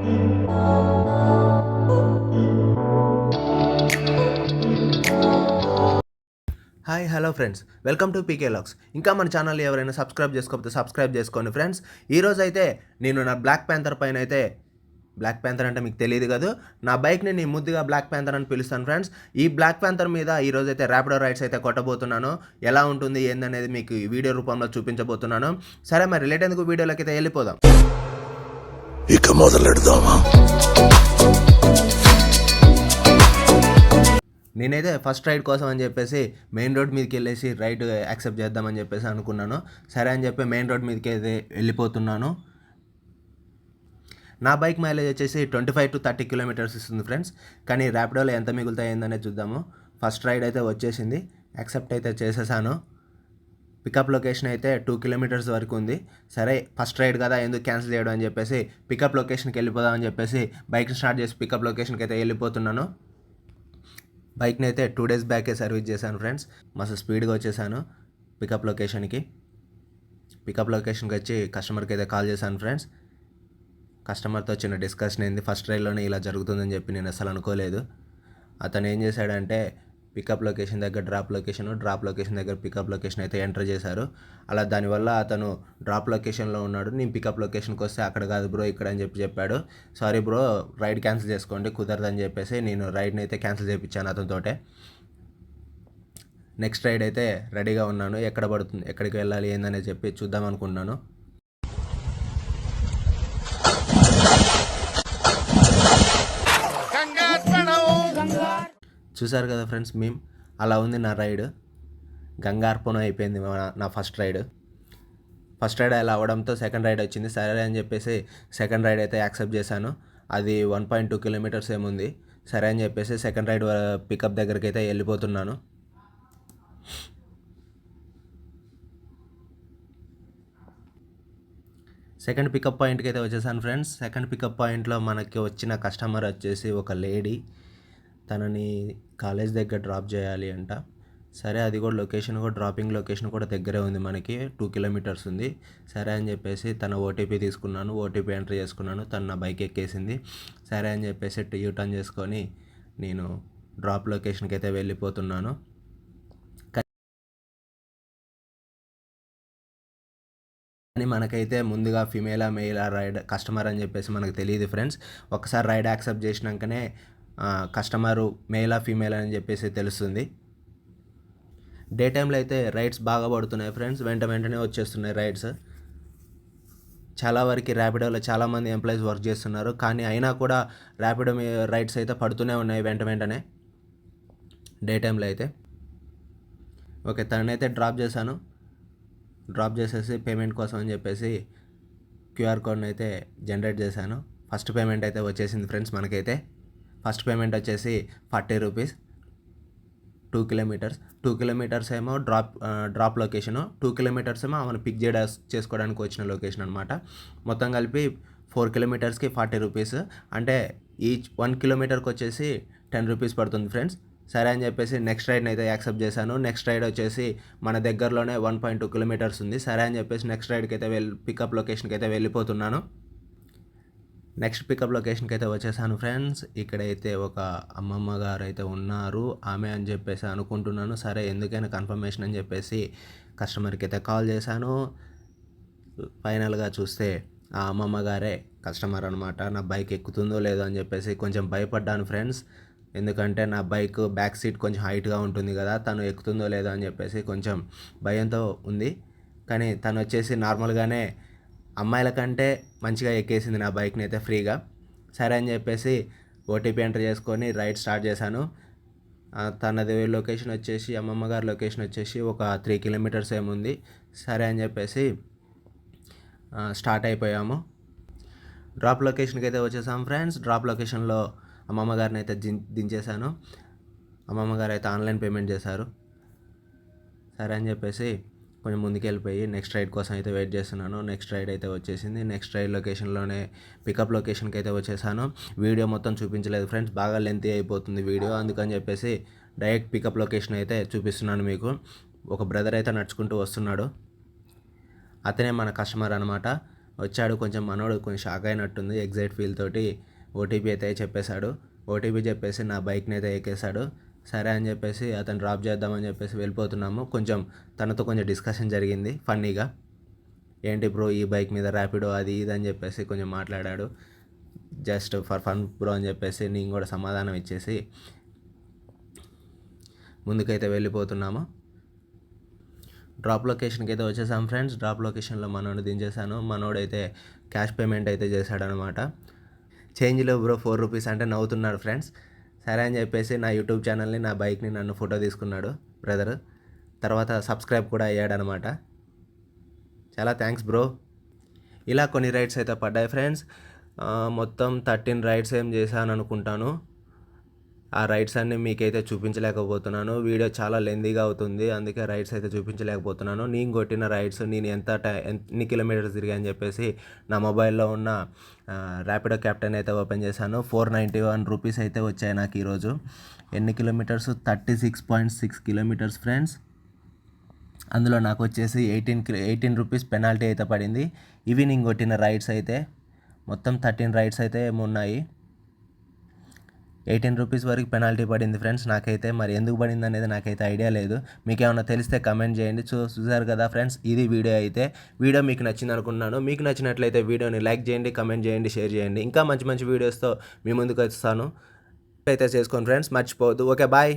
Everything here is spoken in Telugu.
Hi hello friends. Welcome to PK lux. ఇంకా మన ఛానల్ ఎవరైనా సబ్స్క్రైబ్ చేసుకోకపోతే సబ్స్క్రైబ్ చేసుకోండి ఫ్రెండ్స్. ఈరోజు అయితే నేను నా బ్లాక్ ప్యాంథర్ పైన అయితే బ్లాక్ ప్యాంథర్ అంటే మీకు తెలియదు కదా. నా బైక్ని నేను ముద్దుగా బ్లాక్ ప్యాంథర్ అని పిలుస్తాను ఫ్రెండ్స్. ఈ బ్లాక్ ప్యాంథర్ మీద ఈరోజు అయితే ర్యాపిడో రైడ్స్ అయితే కొట్టబోతున్నాను. ఎలా ఉంటుంది ఏందనేది మీకు వీడియో రూపంలో చూపించబోతున్నాను. సరే మరి రిలేట్ ఎందుకు వీడియోలోకి అయితే వెళ్ళిపోదాం. ఇక మొదలెడదామా? నేనైతే ఫస్ట్ రైడ్ కోసం అని చెప్పేసి మెయిన్ రోడ్ మీదకి వెళ్ళేసి రైడ్ యాక్సెప్ట్ చేద్దామని చెప్పేసి అనుకున్నాను. సరే అని చెప్పి మెయిన్ రోడ్ మీదకి అయితే వెళ్ళిపోతున్నాను. నా బైక్ మైలేజ్ వచ్చేసి twenty five to thirty kilometres ఇస్తుంది ఫ్రెండ్స్. కానీ ర్యాపిడోలో ఎంత మిగులుతాయి చూద్దాము. ఫస్ట్ రైడ్ అయితే వచ్చేసింది. యాక్సెప్ట్ అయితే చేసేసాను. పికప్ లొకేషన్ అయితే టూ కిలోమీటర్స్ వరకు ఉంది. సరే ఫస్ట్ రైడ్ కదా ఎందుకు క్యాన్సిల్ చేయడం అని చెప్పేసి పికప్ లొకేషన్కి వెళ్ళిపోదాం అని చెప్పేసి బైక్ని స్టార్ట్ చేసి పికప్ లొకేషన్కి అయితే వెళ్ళిపోతున్నాను. బైక్ని అయితే టూ డేస్ బ్యాకే సర్వీస్ చేశాను ఫ్రెండ్స్. మస్తు స్పీడ్గా వచ్చేసాను పికప్ లొకేషన్కి. పికప్ లొకేషన్కి వచ్చి కస్టమర్కి అయితే కాల్ చేశాను ఫ్రెండ్స్. కస్టమర్తో చిన్న డిస్కషన్ అయింది. ఫస్ట్ రైడ్లోనే ఇలా జరుగుతుందని చెప్పి నేను అసలు అనుకోలేదు. అతను ఏం చేశాడంటే పికప్ లొకేషన్ దగ్గర డ్రాప్ లొకేషన్ డ్రాప్ లొకేషన్ దగ్గర పికప్ లొకేషన్ అయితే ఎంటర్ చేశారు. అలా దానివల్ల అతను డ్రాప్ లొకేషన్లో ఉన్నాడు. నేను పికప్ లొకేషన్కి వస్తే అక్కడ కాదు బ్రో ఇక్కడ అని చెప్పి చెప్పాడు. సారీ బ్రో రైడ్ క్యాన్సిల్ చేసుకోండి కుదరదని చెప్పేసి నేను రైడ్ని అయితే క్యాన్సిల్ చేయించాను అతనితోటే. నెక్స్ట్ రైడ్ అయితే రెడీగా ఉన్నాను. ఎక్కడ పడుతుంది ఎక్కడికి వెళ్ళాలి ఏందని చెప్పి చూద్దాం అనుకున్నాను చూసారు కదా ఫ్రెండ్స్ మేము అలా ఉంది నా రైడ్ గంగార్పణం అయిపోయింది నా ఫస్ట్ రైడ్ ఫస్ట్ రైడ్ అలా అవ్వడంతో సెకండ్ రైడ్ వచ్చింది. సరే అని చెప్పేసి సెకండ్ రైడ్ అయితే యాక్సెప్ట్ చేశాను. అది వన్ పాయింట్ టూ కిలోమీటర్స్ ఏముంది సరే అని చెప్పేసి సెకండ్ రైడ్ పికప్ దగ్గరికి అయితే వెళ్ళిపోతున్నాను. సెకండ్ పికప్ పాయింట్కి అయితే వచ్చేసాను ఫ్రెండ్స్. సెకండ్ పికప్ పాయింట్లో మనకి వచ్చిన కస్టమర్ వచ్చేసి ఒక లేడీ తనని కాలేజ్ దగ్గర డ్రాప్ చేయాలి అంట. సరే అది కూడా లొకేషన్ కూడా డ్రాపింగ్ లొకేషన్ కూడా దగ్గరే ఉంది మనకి. టూ కిలోమీటర్స్ ఉంది. సరే అని చెప్పేసి తన ఓటీపీ తీసుకున్నాను. ఓటీపీ ఎంటర్ చేసుకున్నాను. తను నా బైక్ ఎక్కేసింది. సరే అని చెప్పేసి యూ టర్న్ చేసుకొని నేను డ్రాప్ లొకేషన్కి అయితే వెళ్ళిపోతున్నాను. కానీ మనకైతే ముందుగా ఫిమేలా మెయిల్ రైడ్ కస్టమర్ అని చెప్పేసి మనకు తెలియదు ఫ్రెండ్స్. ఒకసారి రైడ్ యాక్సెప్ట్ చేసినాకనే కస్టమరు మేలా ఫీమేల్ అని చెప్పేసి తెలుస్తుంది. డే టైంలో అయితే రైడ్స్ బాగా పడుతున్నాయి ఫ్రెండ్స్. వెంట వెంటనే వచ్చేస్తున్నాయి రైడ్స్. చాలా వరకు ర్యాపిడోలో చాలామంది ఎంప్లాయీస్ వర్క్ చేస్తున్నారు. కానీ అయినా కూడా ర్యాపిడో రైడ్స్ అయితే పడుతూనే ఉన్నాయి వెంట వెంటనే. డే టైంలో అయితే. ఓకే తననైతే డ్రాప్ చేశాను. డ్రాప్ చేసేసి పేమెంట్ కోసం అని చెప్పేసి క్యూఆర్ కోడ్ని అయితే జనరేట్ చేశాను. ఫస్ట్ పేమెంట్ అయితే వచ్చేసింది ఫ్రెండ్స్ మనకైతే. ఫస్ట్ పేమెంట్ వచ్చేసి forty rupees. Two kilometres. Two kilometres ఏమో drop drop location. Two kilometres ఏమో మనం పిక్ చేయడా చేసుకోవడానికి వచ్చిన లొకేషన్ అనమాట మొత్తం కలిపి ఫోర్ కిలోమీటర్స్కి ఫార్టీ రూపీస్. అంటే ఈచ్ వన్ కిలోమీటర్కి వచ్చేసి టెన్ రూపీస్ పడుతుంది ఫ్రెండ్స్. సరే అని చెప్పేసి నెక్స్ట్ రైడ్ని అయితే యాక్సెప్ట్ చేశాను. నెక్స్ట్ రైడ్ వచ్చేసి మన దగ్గరలోనే వన్ పాయింట్ టూ కిలోమీటర్స్ ఉంది. సరే అని చెప్పేసి నెక్స్ట్ రైడ్కి అయితే వెళ్ళి పికప్ లొకేషన్కి అయితే వెళ్ళిపోతున్నాను. నెక్స్ట్ పికప్ లొకేషన్కి అయితే వచ్చేసాను ఫ్రెండ్స్ ఇక్కడైతే ఒక అమ్మమ్మ గారు అయితే ఉన్నారు. ఆమె అని చెప్పేసి అనుకుంటున్నాను. సరే ఎందుకైనా కన్ఫర్మేషన్ అని చెప్పేసి కస్టమర్కి అయితే కాల్ చేశాను. ఫైనల్గా చూస్తే ఆ అమ్మమ్మ గారే కస్టమర్ అనమాట నా బైక్ ఎక్కుతుందో లేదో అని చెప్పేసి కొంచెం భయపడ్డాను ఫ్రెండ్స్ ఎందుకంటే నా బైక్ బ్యాక్ సీట్ కొంచెం హైట్గా ఉంటుంది కదా తను ఎక్కుతుందో లేదో అని చెప్పేసి కొంచెం భయంతో ఉంది. కానీ తను వచ్చేసి నార్మల్గానే అమ్మాయిల కంటే మంచిగా ఎక్కేసింది నా బైక్ని అయితే ఫ్రీగా. సరే అని చెప్పేసి ఓటీపీ ఎంటర్ చేసుకొని రైడ్ స్టార్ట్ చేశాను. తనది లొకేషన్ వచ్చేసి అమ్మమ్మ గారి లొకేషన్ వచ్చేసి ఒక త్రీ కిలోమీటర్స్ ఏముంది సరే అని చెప్పేసి స్టార్ట్ అయిపోయాము. డ్రాప్ లొకేషన్కి అయితే వచ్చేసాం ఫ్రెండ్స్. డ్రాప్ లొకేషన్లో అమ్మమ్మ గారిని అయితే దిం- దించేశాను. అమ్మమ్మ గారు అయితే ఆన్లైన్ పేమెంట్ చేశారు. సరే అని చెప్పేసి కొంచెం ముందుకు వెళ్ళిపోయి నెక్స్ట్ రైడ్ కోసం అయితే వెయిట్ చేస్తున్నాను. నెక్స్ట్ రైడ్ అయితే వచ్చేసింది. నెక్స్ట్ రైడ్ లొకేషన్లోనే పికప్ లొకేషన్కి అయితే వచ్చేసాను. వీడియో మొత్తం చూపించలేదు ఫ్రెండ్స్. బాగా లెంతీ అయిపోతుంది వీడియో. అందుకని చెప్పేసి డైరెక్ట్ పికప్ లొకేషన్ అయితే చూపిస్తున్నాను మీకు. ఒక బ్రదర్ అయితే నడుచుకుంటూ వస్తున్నాడు. అతనే మన కస్టమర్ అనమాట వచ్చాడు. కొంచెం మనోడు కొంచెం షాక్ అయినట్టుంది. ఎగ్జైట్ ఫీల్ తోటి ఓటీపీ అయితే చెప్పేశాడు. ఓటీపీ చెప్పేసి నా బైక్ని అయితే ఎక్కేశాడు. సరే అని చెప్పేసి అతను డ్రాప్ చేద్దామని చెప్పేసి వెళ్ళిపోతున్నాము. కొంచెం తనతో కొంచెం డిస్కషన్ జరిగింది ఫన్నీగా ఏంటి బ్రో ఈ బైక్ మీద ర్యాపిడో అది ఇది అని చెప్పేసి కొంచెం మాట్లాడాడు. జస్ట్ ఫర్ ఫన్ బ్రో అని చెప్పేసి నేను కూడా సమాధానం ఇచ్చేసి ముందుకైతే వెళ్ళిపోతున్నాము. డ్రాప్ లొకేషన్కి అయితే వచ్చేసాం ఫ్రెండ్స్ డ్రాప్ లొకేషన్లో మనోడు దించేశాను. మనోడైతే క్యాష్ పేమెంట్ అయితే చేశాడనమాట. చేంజ్లో బ్రో ఫోర్ రూపీస్ అంటే నవ్వుతున్నాడు ఫ్రెండ్స్ సరే అని చెప్పేసి నా యూట్యూబ్ ఛానల్ని నా బైక్ని నన్ను ఫోటో తీసుకున్నాడు బ్రదర్. తర్వాత సబ్స్క్రైబ్ కూడా అయ్యాడనమాట. చాలా థ్యాంక్స్ బ్రో. ఇలా కొన్ని రైడ్స్ అయితే పడ్డాయి ఫ్రెండ్స్. మొత్తం థర్టీన్ రైడ్స్ ఏం చేశాను అనుకుంటాను ఆ రైడ్స్ అన్ని మీకైతే చూపించలేకపోతున్నాను. వీడియో చాలా లెందీగా అవుతుంది. అందుకే రైడ్స్ అయితే చూపించలేకపోతున్నాను. నేను కొట్టిన రైడ్స్ నేను ఎంత టై ఎన్ని కిలోమీటర్స్ తిరిగా అని చెప్పేసి నా మొబైల్లో ఉన్న ర్యాపిడో క్యాప్టెన్ అయితే ఓపెన్ చేశాను. ఫోర్ నైంటీ వన్ రూపీస్ అయితే వచ్చాయి నాకు ఈరోజు. ఎన్ని kilometres? Thirty six point six kilometres friends. అందులో నాకు వచ్చేసి ఎయిటీన్ ఎయిటీన్ రూపీస్ పెనాల్టీ అయితే పడింది. ఇవి నేను కొట్టిన రైడ్స్ అయితే. మొత్తం థర్టీన్ రైడ్స్ అయితే ఏమున్నాయి ఎయిటీన్ రూపీస్ వరకు పెనాల్టీ పడింది ఫ్రెండ్స్ నాకైతే మరి ఎందుకు పడింది అనేది నాకైతే ఐడియా లేదు. మీకు ఏమైనా తెలిస్తే కమెంట్ చేయండి. చూ చూసారు కదా ఫ్రెండ్స్ ఇది వీడియో అయితే వీడియో మీకు నచ్చింది అనుకున్నాను మీకు నచ్చినట్లయితే వీడియోని లైక్ చేయండి కమెంట్ చేయండి షేర్ చేయండి. ఇంకా మంచి మంచి వీడియోస్తో మీ ముందుకు వస్తాను. అయితే చేసుకోండి ఫ్రెండ్స్ మర్చిపోవద్దు. Okay bye